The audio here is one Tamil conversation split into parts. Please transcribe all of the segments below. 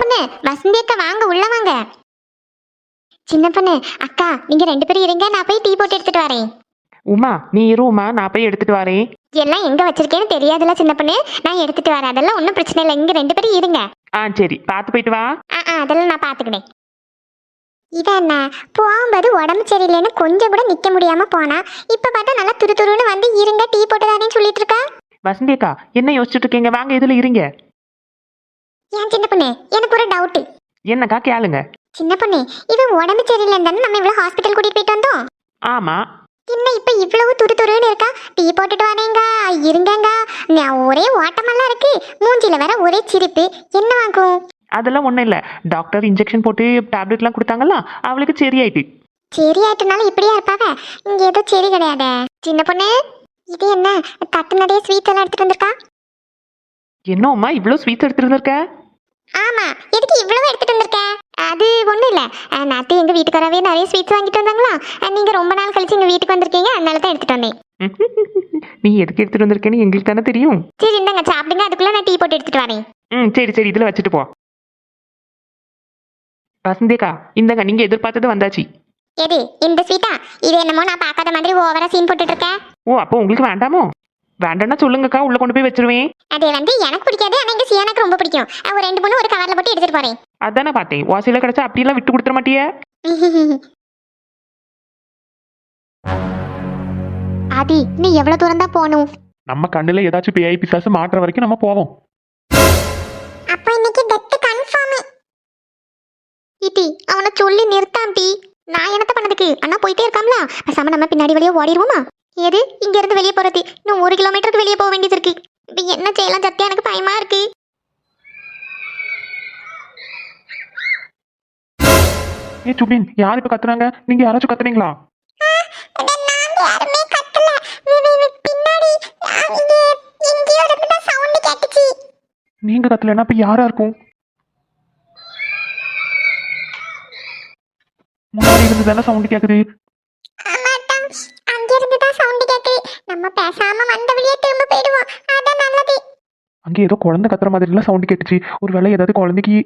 பொண்ணு வசந்தி அக்கா வாங்க உள்ள வாங்க. சின்ன பொண்ணு அக்கா நீங்க ரெண்டு பேரும் இருங்க நான் போய் டீ போட்டு எடுத்துட்டு வரேன். உமா நீ இரு உமா நான் போய் எடுத்துட்டு வரேன். எல்லாம் எங்க வச்சிருக்கேன்னு தெரியாதுல்ல சின்ன பொண்ணு. நான் எடுத்துட்டு வரேன் அதெல்லாம் ஒன்றும் பிரச்சனை இல்லை. இங்க ரெண்டு பேரும் இருங்க. ஆ சரி பார்த்து போயிட்டு வா. ஆ ஆ அதெல்லாம் நான் பாத்துக்கிறேன் இது என்ன போகும்போது உடம்பு சரியில்லைன்னு கொஞ்சம் கூட நிக்க முடியாம போனா இப்ப பார்த்தா நல்லா துரு துருன்னு வந்து இருங்க டீ போட்டு தானே சொல்லிட்டு இருக்கா? வசந்தி அக்கா என்ன யோசிச்சுட்டு இருக்கீங்க? வாங்க இதுல இருங்க. ஏன் சின்ன பொண்ணு எனக்கு ஒரு டவுட் என்னக்கா கேளுங்க சின்ன பொண்ணு இவன் உடம்பு சரியில்லைன்னு தானே நம்ம இவ்வளவு ஹாஸ்பிட்டல் கூட்டிட்டு போயிட்டு வந்தோம்? ஆமா. என்ன இப்ப இவ்வளவு துரு துருன்னு இருக்கா? டீ போட்டுட்டு வரேங்க இருங்கங்க. நான் ஒரே ஓட்டமெல்லாம் இருக்கு. மூஞ்சில வேற ஒரே சிரிப்பு. என்ன ஆகும் அதெல்லாம் ஒன்றும் இல்லை. டாக்டர் இன்ஜெக்ஷன் போட்டு டேப்லெட்லாம் கொடுத்தாங்கல்ல அவளுக்கு சரியாயிட்டு. சரி ஆயிட்டனால இப்படியா இருப்பாவ? இங்க ஏதோ சரி கிடையாதே. சின்ன பொண்ணு இது என்ன தட்டு நிறைய ஸ்வீட்ஸ் எல்லாம் எடுத்துட்டு வந்திருக்கா? என்ன உமா இவ்வளோ ஸ்வீட்ஸ் எடுத்துட்டு இருக்க ஆமா எதுக்கு இவ்வளவு எடுத்துட்டு வந்திருக்க? அது ஒண்ணும் இல்ல. நேத்து எங்க வீட்டுக்காரவே நிறைய ஸ்வீட்ஸ் வாங்கிட்டு வந்தாங்களா? நீங்க ரொம்ப நாள் கழிச்சு எங்க வீட்டுக்கு வந்திருக்கீங்க அதனால தான் எடுத்துட்டு வந்தேன். நீ எதுக்கு எடுத்துட்டு வந்திருக்கேன்னு எங்களுக்கு தானே தெரியும். சரி இந்தாங்க சாப்பிடுங்க அதுக்குள்ள நான் டீ போட்டு எடுத்துட்டு வரேன். ம் சரி சரி இதில் வச்சுட்டு போ. வசந்தியக்கா இந்தங்க நீங்க எதிர்பார்த்தது வந்தாச்சு. எது இந்த ஸ்வீட்டா இது என்னமோ நான் பார்க்காத மாதிரி ஓவரா சீன் போட்டுட்டு இருக்கேன் ஓ அப்போ உங்களுக்கு வேண்டாமோ? வேண்டாம்னா சொல்லுங்கக்கா உள்ள கொண்டு போய் வச்சிருவேன். அது வந்து எனக்கு பிடிக்காது ஆனா எங்க சியானுக்கு ரொம்ப பிடிக்கும். ஒரு ரெண்டு மூணு ஒரு கவர்ல போட்டு எடுத்துட்டு போறேன். அதானே பார்த்தேன். வாசியில கிடைச்சா அப்படியெல்லாம் விட்டு கொடுத்துட மாட்டியே? ஆதி நீ எவ்வளவு தூரம் தான் போகணும்? நம்ம கண்ணுல ஏதாச்சும் பேய் பிசாசு மாட்டுற வரைக்கும் நம்ம போவோம். அப்ப இன்னைக்கு டெத் கன்ஃபார்ம் இட்டி அவனை சொல்லி நிறுத்தாம் டி நான் என்னத்த பண்ணதுக்கு? அண்ணா போயிட்டே இருக்காம்ல? பேசாம நம்ம பின்னாடி வெளியே ஓடிடுவோமா? எது? இங்க இருந்து வெளியே போறது. இன்னும் ஒரு கிலோமீட்டருக்கு வெளியே போக வேண்டியது இருக்கு. இப்ப என்ன செய்யலாம் சத்தியா எனக்கு பயமா இருக்கு. ஏ சுபின் யார் இப்ப கத்துறாங்க நீங்க யாராச்சும் கத்துறீங்களா நீங்க கத்தலைன்னா இப்ப யாரா இருக்கும்? முன்னாடி இருந்து தானே சவுண்ட் கேக்குது அங்க இருந்து தான் சவுண்ட் கேக்குது நம்ம பேசாம வந்த வழியே திரும்ப போயிடுவோம். அதான் நல்லது. அங்க ஏதோ குழந்தை கத்துற மாதிரி எல்லாம் சவுண்ட் கேட்டுச்சு. ஒருவேளை ஏதாவது குழந்தைக்கு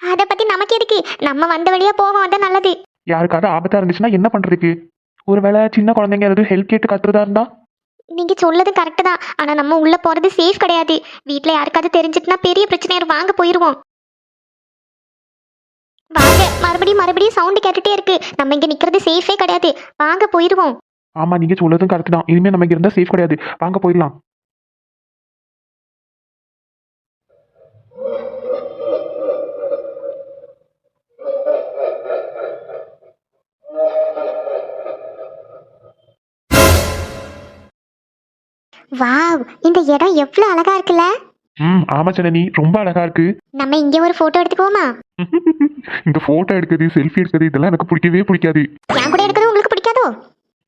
அத பத்தி நமக்கு எதுக்கு? நம்ம வந்த வழியா போவோம். அதான் நல்லது. யாருக்காவது ஆபத்தா இருந்துச்சுன்னா என்ன பண்றதுக்கு? ஒருவேளை சின்ன குழந்தைங்க ஏதாவது ஹெல்ப் கேட்டு கத்துறதா இருந்தா? நீங்க சொல்லது கரெக்ட் தான். ஆனா நம்ம உள்ள போறது சேஃப் கிடையாது. வீட்ல யாருக்காவது தெரிஞ்சிட்டுனா பெரிய பிரச்சனையா வாங்க போயிருவோம். வாங்க. மறுபடியும் மறுபடியும் சவுண்ட் கேட்டுட்டே இருக்கு. நம்ம இங்க நிக்கிறது சேஃபே கிடையாது. வாங்க போயிருவோம். ஆமா நீங்க சொல்லதும் கரெக்ட் தான். இனிமே நமக்கு இருந்தா சேஃப் கிடையாது. வாங்க போயிடலாம். வாவ் இந்த இடம் எவ்வளவு அழகா இருக்குல்ல? ம் ஆமா ஜனனி ரொம்ப அழகா இருக்கு. நம்ம இங்க ஒரு போட்டோ எடுத்துக்குவோமா இந்த போட்டோ எடுக்கிறது செல்ஃபி எடுக்கிறது இதெல்லாம் எனக்கு பிடிக்கவே பிடிக்காது. என் கூட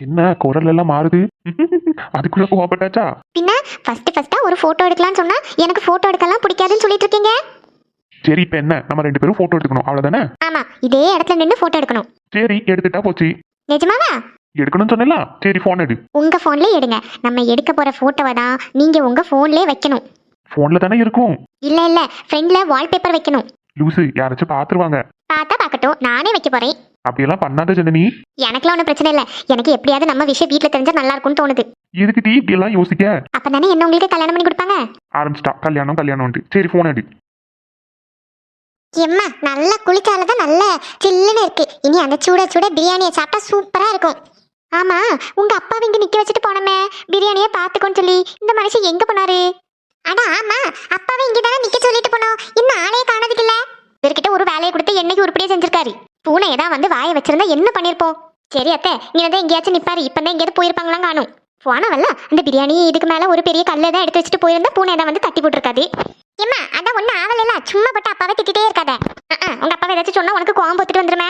என்ன குரல் எல்லாம் மாறுது? அதுக்குள்ள கோவப்பட்டாச்சா? பின்ன ஃபர்ஸ்ட் ஃபர்ஸ்டா ஒரு போட்டோ எடுக்கலாம்னு சொன்னா எனக்கு போட்டோ எடுக்கலாம் பிடிக்காதுன்னு சொல்லிட்டு இருக்கீங்க சரி இப்ப என்ன? நம்ம ரெண்டு பேரும் போட்டோ எடுக்கணும் அவ்வளவுதானே? ஆமா இதே இடத்துல நின்று போட்டோ எடுக்கணும். சரி எடுத்துட்டா போச்சு. நிஜமாவா? எடுக்கணும்னு சொன்னல சரி போன் எடு. உங்க போன்ல எடுங்க. நம்ம எடுக்க போற போட்டோவை தான் நீங்க உங்க போன்லயே வைக்கணும். போன்ல தானே இருக்கும். இல்ல இல்ல ஃப்ரெண்ட்ல வால்பேப்பர் வைக்கணும். லூசு யாராச்சும் பாத்துருவாங்க. பார்த்தா பார்க்கட்டும் நானே வைக்க போறேன். அப்படியெல்லாம் பண்ணாத ஜனனி. எனக்குலாம் ஒன்றும் பிரச்சனை இல்லை. எனக்கு எப்படியாவது நம்ம விஷயம் வீட்டில் தெரிஞ்சா நல்லா இருக்கும்னு தோணுது. எதுக்கு டீ இப்படி எல்லாம் யோசிக்க? அப்போ தானே என்ன உங்களுக்கு கல்யாணம் பண்ணி கொடுப்பாங்க? ஆரம்பிச்சிட்டா. கல்யாணம் கல்யாணம் சரி போன் எடு. எம்மா நல்லா குளிச்சாலதான் நல்ல சில்லுன்னு இருக்கு. இனி அந்த சுட சுட பிரியாணியை சாப்பிட்டா சூப்பரா இருக்கும். ஆமா உங்க அப்பா இங்க நிக்க வச்சுட்டு போனமே. பிரியாணியை பாத்துக்கோன்னு சொல்லி. இந்த மனுஷன் எங்க போனாரு? அட ஆமா அப்பாவை இங்க தானே நிக்க சொல்லிட்டு போனோம். இன்னும் ஆளே காணதுக்கு இல்ல. இவர்கிட்ட ஒரு வேலையை கொடுத்து என்னைக்கு உருப்படியா செஞ்சிருக்காரு? பூனை ஏதாவது வந்து வாயை வச்சிருந்தா என்ன பண்ணிருப்போம்? சரி அத்தை நீ வந்து எங்கேயாச்சும் நிப்பாரு. இப்பதான் எங்கேயாவது போயிருப்பாங்களாம் காணும். போனவல்ல அந்த பிரியாணி இதுக்கு மேல ஒரு பெரிய கல்லை தான் எடுத்து வச்சுட்டு போயிருந்தா பூனை ஏதாவது வந்து தட்டி போட்டிருக்காது. ஏம்மா அதான் ஒன்றும் ஆவலைல சும்மா போட்டு அப்பாவை திட்டிட்டே இருக்காத. அஹ், உங்க அப்பாவை ஏதாச்சும் சொன்னா உனக்கு கோவம் போத்துட்டு வந்துருமே.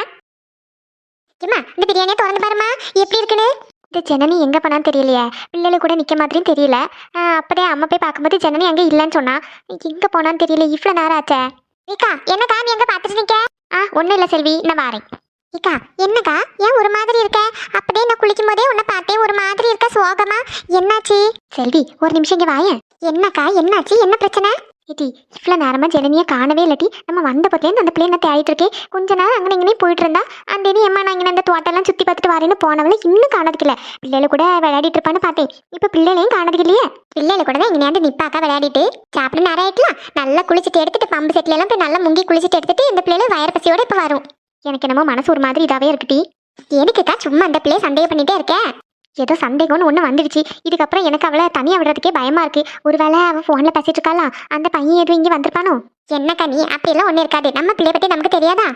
ஏம்மா இந்த பிரியாணியை திறந்து பாருமா எப்படி இருக்குன்னு? இந்த ஜனனி எங்க போனான்னு தெரியலையே. பிள்ளைல கூட நிக்க மாதிரியும் தெரியல. அஹ், அம்மா போய் பார்க்கும்போது ஜனனி அங்க இல்லைன்னு சொன்னா. எங்க போனான்னு தெரியல. இவ்வளவு நேரம் ஆச்சே. ஏக்கா என்னக்கா நீ எங்க பாத்துட்டு நிக்க? ஆ ஒண்ணு இல்ல செல்வி நான் வாரேன். ஏக்கா என்னக்கா ஏன் ஒரு மாதிரி இருக்க? அப்படியே நான் குளிக்கும் போதே உன்னை பார்த்தே ஒரு மாதிரி இருக்க சோகமா? என்னாச்சு? செல்வி ஒரு நிமிஷம் இங்க வாயேன். என்னக்கா என்னாச்சு? என்ன பிரச்சனை? ஏட்டி இவ்வளோ நேரமாக ஜெனனியை காணவே இல்லாட்டி நம்ம வந்த பத்திலேருந்து அந்த பிள்ளைங்க நான் தேடிட்டு இருக்கேன் கொஞ்ச நேரம் அங்கே இங்கே போயிட்டு இருந்தா அந்த இனி அம்மா நான் இங்கே அந்த தோட்டம்லாம் சுற்றி பார்த்துட்டு வரேன்னு போனவளை இன்னும் காணதுக்கில்ல பிள்ளைல கூட விளையாடிட்டு இருப்பான்னு பார்த்தேன். இப்போ பிள்ளைகளையும் காணதுக்கு இல்லையே. பிள்ளைல கூட தான் இங்கே நிப்பாக்கா விளையாடிட்டு. சாப்பிட நேரம் ஆயிட்டலாம். நல்லா குளிச்சுட்டு எடுத்துட்டு பம்பு செட்ல எல்லாம் போய் நல்லா முங்கி குளிச்சுட்டு எடுத்துட்டு இந்த பிள்ளைல வயறு பசியோட இப்போ வரும். எனக்கு என்னமோ மனசு ஒரு மாதிரி இதாகவே இருக்குட்டி எதுக்குக்கா சும்மா அந்த பிள்ளைய சந்தேகம் பண்ணிட்டே இருக்கேன் ஏதோ சந்தேகம்னு ஒன்று வந்துடுச்சு இதுக்கப்புறம் எனக்கு அவளை தனியாக விடுறதுக்கே பயமா இருக்கு. ஒருவேளை அவள் ஃபோனில் பேசிட்டு இருக்காளா? அந்த பையன் எதுவும் இங்கே வந்திருப்பானோ? என்னக்கா நீ அப்படியெல்லாம் ஒன்றும் இருக்காது. நம்ம பிள்ளைய பற்றி நமக்கு தெரியாதா?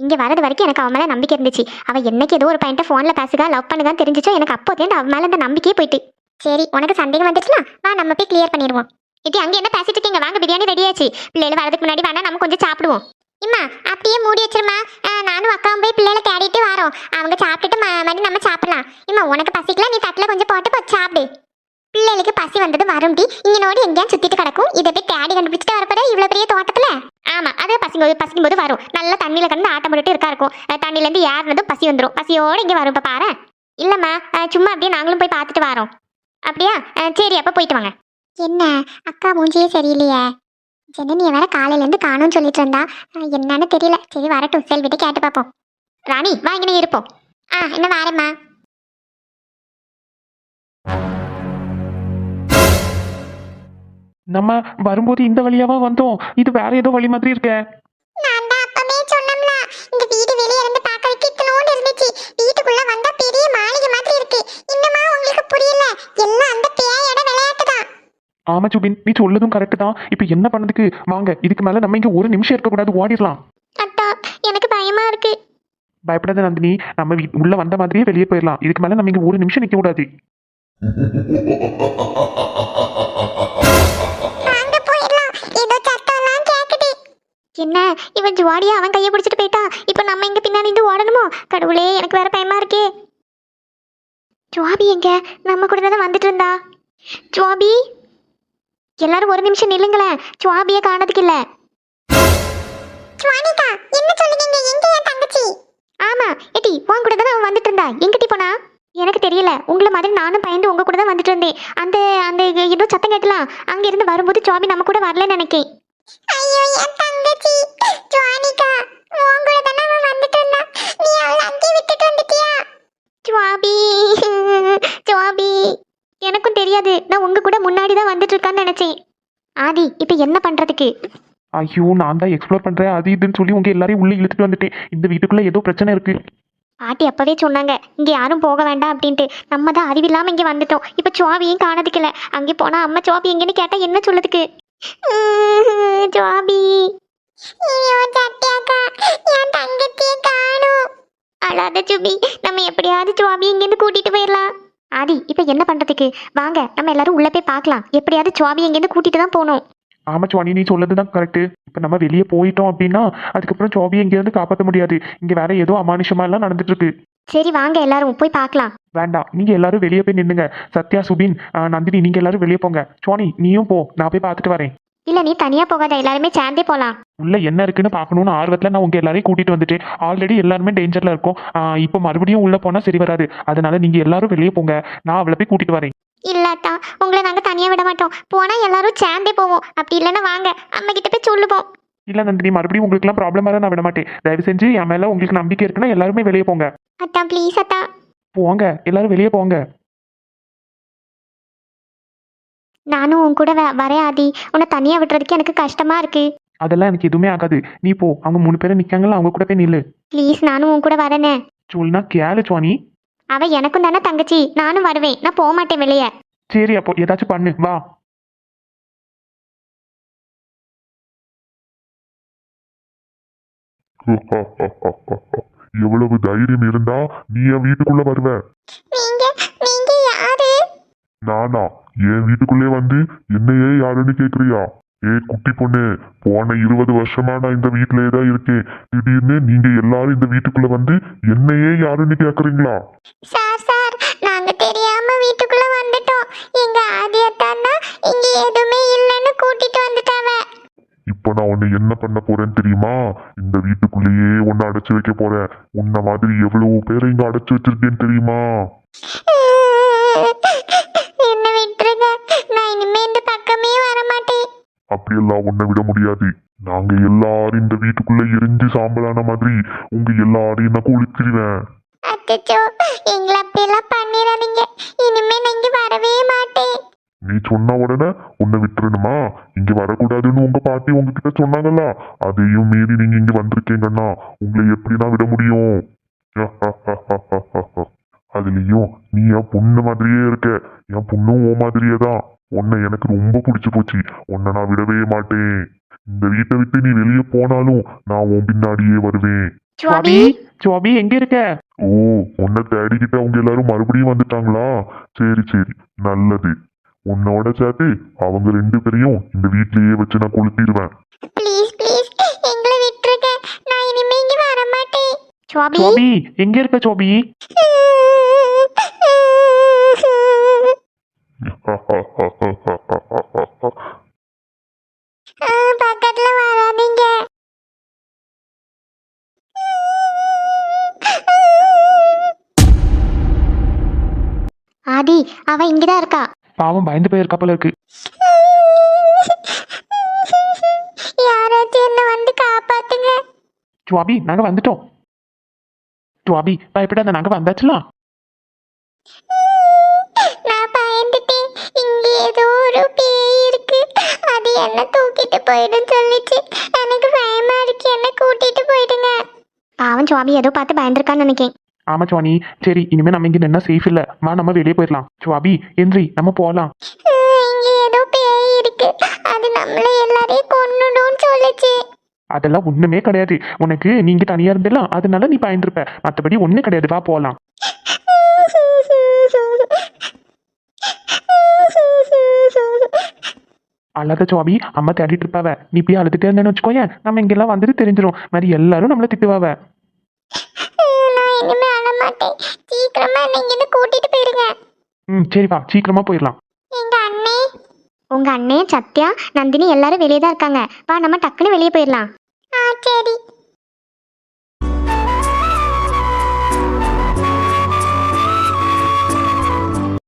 இங்கே வரது வரைக்கும் எனக்கு அவன் மேலே நம்பிக்கை இருந்துச்சு. அவள் என்னைக்கு ஏதோ ஒரு பையன்ட்ட ஃபோனில் பேசுகா லவ் பண்ணுகான்னு தெரிஞ்சிச்சோ எனக்கு அப்போதேந்து அவன் மேலே அந்த நம்பிக்கையே போயிட்டு. சரி உனக்கு சந்தேகம் வந்துச்சுலாம் வா நம்ம போய் கிளியர் பண்ணிடுவோம். இது அங்கே என்ன பேசிட்டு இருக்கீங்க? வாங்க பிரியாணி ரெடியாச்சு பிள்ளைகள் வரதுக்கு முன்னாடி வேணா நம்ம கொஞ்சம் சாப்பிடுவோம். இம்மா அப்படியே மூடி வச்சிருமா நானும் அக்காவும் போய் பிள்ளைகளை தேடிட்டு வரோம். அவங்க சாப்பிட்டுட்டு மறுபடியும் நம்ம சாப்பிடலாம். இம்மா உனக்கு பசிக்கலாம் நீ தட்டில் கொஞ்சம் போட்டு போய் சாப்பிடு. பிள்ளைகளுக்கு பசி வந்தது வரும்டி. இங்க நோடி எங்கேயும் சுத்திட்டு கிடக்கும். இதை போய் தேடி கண்டுபிடிச்சிட்டு வரப்போற இவ்வளவு பெரிய தோட்டத்துல? ஆமா அது பசிங்க பசிக்கும் போது வரும். நல்லா தண்ணியில கிடந்து ஆட்டம் போட்டுட்டு இருக்கா இருக்கும். அஹ் தண்ணில இருந்து ஏறினதும் பசி வந்துடும் பசியோட இங்க வரும் இப்ப பாரு. இல்லம்மா சும்மா அப்படியே நாங்களும் போய் பார்த்துட்டு வரோம். அப்படியா? சரி அப்ப போயிட்டு வாங்க. என்ன? அக்கா மூஞ்சியே சரியில்லையே. ஜனனியை வேற காலையில இருந்து காணும்னு சொல்லிட்டு இருந்தா? என்னன்னு தெரியல. சரி வரட்டும். செல்விட்டு கேட்டு பார்ப்போம் ராணி வா இங்கே இருப்போம் ஆ என்ன வரேம்மா? நம்ம வரும்போது இந்த வழியாவா வந்தோம்? இது வேற ஏதோ வழி மாதிரி இருக்கே. ஆமா சுபின் நீ சொல்லதும் கரெக்ட் தான். இப்போ என்ன பண்ணதுக்கு? வாங்க இதுக்கு மேல நம்ம இங்க ஒரு நிமிஷம் இருக்கக்கூடாது ஓடிடலாம். அத்தா எனக்கு பயமா இருக்கு. பயப்படாத நந்தினி நம்ம வீ- உள்ள வந்த மாதிரியே வெளியே போயிடலாம். இதுக்கு மேல நம்ம இங்க ஒரு நிமிஷம் நிக்க கூடாது. வாங்க போயிடலாம். ஏதோ சத்தம்லாம் கேக்குது. என்ன? இவன் ஜுவாடியா அவன் கையை பிடிச்சிட்டு போயிட்டா? இப்போ நம்ம இங்க பின்னாடி இருந்து ஓடணுமோ? கடவுளே எனக்கு வேற பயமா இருக்கே. ஜுவாபி எங்க? நம்ம கூட தானே வந்துட்டு இருந்தா? ஜுவாபி? எல்லாரும் ஒரு நிமிஷம் நில்லுங்களேன் ஜுவாபிய காணதுக்கு இல்ல. ஜுவானிகா என்ன சொல்லுவீங்க எங்க என் தங்கச்சி? ஆமா ஏடி உன் கூட தானே அவன் வந்துட்டு இருந்தா எங்கிட்டி போனா? எனக்கு தெரியல. உங்களை மாதிரி நானும் பயந்து உங்க கூட தான் வந்துட்டு இருந்தேன். அந்த அந்த ஏதோ சத்தம் கேட்கலாம். அங்க இருந்து வரும்போது ஜாபி நம்ம கூட வரலன்னு நினைக்கேன். ஐயோ என் தங்கச்சி! ஜுவானிகா உன் கூட தானே அவன் வந்துட்டு இருந்தா. நீ அவளை அங்கே விட்டுட்டு வந்துட்டியா? ஜுவாபி ஜுவாபி எனக்கும் தெரியாது. நான் உங்க கூட முன்னாடி தான் வந்துட்டு இருக்கான்னு நினைச்சேன். ஆதி இப்போ என்ன பண்றதுக்கு? ஐயோ நான் தான் எக்ஸ்ப்ளோர் பண்றேன். அது இதுன்னு சொல்லி உங்க எல்லாரையும் உள்ள இழுத்துட்டு வந்துட்டேன். இந்த வீட்டுக்குள்ள ஏதோ பிரச்சனை இருக்கு. பாட்டி அப்பவே சொன்னாங்க. இங்க யாரும் போக வேண்டாம் அப்படின்ட்டு. நம்ம தான் அறிவில்லாம இங்க வந்துட்டோம். இப்ப சுவாபியும் காணதுக்கு அங்கே போனா அம்மா சுவாபி எங்கன்னு கேட்டா என்ன சொல்லுதுக்கு சுவாபி அழாத சுபி நம்ம எப்படியாவது சுவாபி இங்கேருந்து கூட்டிட்டு போயிடலாம். ஆதி இப்ப என்ன பண்றதுக்கு? வாங்க நம்ம எல்லாரும் உள்ள போய் பார்க்கலாம். எப்படியாவது சுவாபி இங்கேருந்து கூட்டிட்டு தான் போகணும். ஆமா சுவாணி நீ சொல்லது தான் கரெக்ட் இப்போ நம்ம வெளியே போயிட்டோம் அப்படின்னா அதுக்கப்புறம் ஜாபியை இங்கேருந்து காப்பாற்ற முடியாது. இங்க வேற ஏதோ அமானுஷமா எல்லாம் நடந்துட்டு இருக்கு சரி வாங்க எல்லாரும் போய் பார்க்கலாம். வேண்டாம் நீங்க எல்லாரும் வெளியே போய் நின்னுங்க சத்யா சுபின் நந்தினி நீங்க எல்லாரும் வெளியே போங்க. சுவாணி நீயும் போ நான் போய் பார்த்துட்டு வரேன். இல்ல நீ தனியா போகாத எல்லாருமே சேர்ந்தே போலாம். உள்ள என்ன இருக்குன்னு பார்க்கணும்னு ஆர்வத்தில் நான் உங்க எல்லாரையும் கூட்டிட்டு வந்துட்டேன். ஆல்ரெடி எல்லாருமே டேஞ்சர்ல இருக்கோம். இப்போ மறுபடியும் உள்ள போனா சரி வராது. அதனால நீங்க எல்லாரும் வெளியே போங்க. நான் அவளை போய் கூட்டிட்டு வரேன். இல்லாத்தா உங்களை நாங்க தனியா விட மாட்டோம். போனா எல்லாரும் சேர்ந்தே போவோம். அப்படி இல்லைன்னா வாங்க அம்மா கிட்ட போய் சொல்லுவோம். இல்ல நந்தினி மறுபடியும் உங்களுக்குலாம் ப்ராப்ளம் வர நான் விட மாட்டேன். தயவு செஞ்சு என் மேல உங்களுக்கு நம்பிக்கை இருக்குன்னா எல்லாருமே வெளியே போங்க. அத்தா ப்ளீஸ் அத்தா. போங்க. எல்லாரும் வெளியே போங்க. நானும் உன் கூட வ- வரேன் ஆதி. உன்னை தனியா விடுறதுக்கு எனக்கு கஷ்டமா இருக்கு. அதெல்லாம் எனக்கு எதுவுமே ஆகாது. நீ போ. அவங்க மூணு பேரும் நிக்காங்களா அவங்க கூட போய் நில்லு. ப்ளீஸ் நானும் உன் கூட வரேனே. சொல்லுனா கேளு சுவாணி. அவ எனக்கும் தானே தங்கச்சி. நானும் வருவேன். நான் போக மாட்டேன் வெளியே. சரி அப்போ ஏதாச்சும் பண்ணு. வா. எவ்வளவு தைரியம் இருந்தா நீ என் வீட்டுக்குள்ள வருவ. நீங்க நானா என் வீட்டுக்குள்ளே வந்து என்னையே யாருன்னு கேக்குறியா? ஏ குட்டி பொண்ணு போன இருபது வருஷமா நான் இந்த வீட்டிலேயே தான் இருக்கேன். திடீர்னு நீங்க எல்லாரும் இந்த வீட்டுக்குள்ள வந்து என்னையே யாருன்னு கேக்குறீங்களா? சார் சார் நாங்க தெரியாம வீட்டுக்குள்ள வந்துட்டோம். எங்க ஆதியத்தான்னா இங்க எதுவுமே இல்லைன்னு கூட்டிட்டு வந்துட்டாவ. இப்போ நான் உன்னை என்ன பண்ண போறேன்னு தெரியுமா? இந்த வீட்டுக்குள்ளேயே உன்னை அடைச்சு வைக்க போறேன். உன்ன மாதிரி எவ்வளவு பேரை இங்க அடைச்சு வச்சிருக்கேன்னு தெரியுமா? அப்படியெல்லாம் உன்னை விட முடியாது. நாங்க எல்லாரும் இந்த வீட்டுக்குள்ள எரிஞ்சு சாம்பலான மாதிரி உங்க எல்லாரையும் நான் குளிச்சிருவேன். அச்சோ எங்களை அப்படியெல்லாம் பண்ணிடாதீங்க. இனிமே நான் வரவே மாட்டேன். நீ சொன்ன உடனே உன்னை விட்டுறணுமா? இங்க வரக்கூடாதுன்னு உங்க பாட்டி உங்ககிட்ட சொன்னாங்கல்ல அதையும் மீறி நீங்க இங்க வந்திருக்கீங்கன்னா உங்களை எப்படி நான் விட முடியும்? அதுலயும் நீ என் பொண்ணு மாதிரியே இருக்க. என் பொண்ணும் ஓ மாதிரியே தான். உன்னை எனக்கு ரொம்ப பிடிச்சு போச்சு. உன்னை நான் விடவே மாட்டேன். இந்த வீட்டை விட்டு நீ வெளியே போனாலும் நான் உன் பின்னாடியே வருவேன். சுவாபி சுவாபி எங்க இருக்க? ஓ உன்னை தேடிக்கிட்டு அவங்க எல்லாரும் மறுபடியும் வந்துட்டாங்களா? சரி சரி நல்லது. உன்னோட சேர்த்து அவங்க ரெண்டு பேரையும் இந்த வீட்லயே வச்சு நான் கொளுத்திடுவேன். ப்ளீஸ் ப்ளீஸ் எங்களை விட்டுருங்க. நான் இனிமே இங்க வர மாட்டேன் சுவாபி சுவாபி எங்க இருக்க சுவாபி ஆ, பக்கத்துல வராதீங்க. ஆதி அவ இங்கதான் இருக்கா? பாவம் பயந்து போயிருக்கா போல இருக்கு. யாராச்சும் என்ன வந்து காப்பாத்துங்க. சுவாபி நாங்க வந்துட்டோம். சுவாபி பயப்படாத நாங்க வந்தாச்சுலாம்? ஏதோ ஒரு பேய் இருக்கு. அது என்ன தூக்கிட்டு போயிடும் சொல்லிச்சு. எனக்கு பயமா இருக்கு. என்ன கூட்டிட்டு போயிடுங்க. பாவம் சுவாமி ஏதோ பார்த்து பயந்துருக்கான்னு நினைக்கேன். ஆமா சுவாணி சரி இனிமே நம்ம இங்க நின்னா சேஃப் இல்ல. வா நம்ம வெளியே போயிடலாம். சுவாபி எந்திரி நம்ம போகலாம் இங்க ஏதோ பேய் இருக்கு. அது நம்மள எல்லாரையும் கொன்னுடும்னு சொல்லுச்சு. அதெல்லாம் ஒண்ணுமே கிடையாது. உனக்கு நீங்க தனியா இருந்தலாம் அதனால நீ பயந்துருப்ப. மத்தபடி ஒண்ணு கிடையாது. வா போகலாம் அல்லாத சுவாபி அம்மா தேடிட்டு இருப்பாவ. நீ போய் அழுதுட்டே இருந்தேன்னு வச்சுக்கோயேன் நம்ம இங்கெல்லாம் வந்துட்டு தெரிஞ்சிரும். மாதிரி எல்லாரும் நம்மள திட்டுவாவ. ம் சரி வா சீக்கிரமா போயிடலாம். எங்க அண்ணே? உங்க அண்ணே சத்யா நந்தினி எல்லாரும் வெளியே தான் இருக்காங்க. வா நம்ம டக்குன்னு வெளியே போயிடலாம். சரி.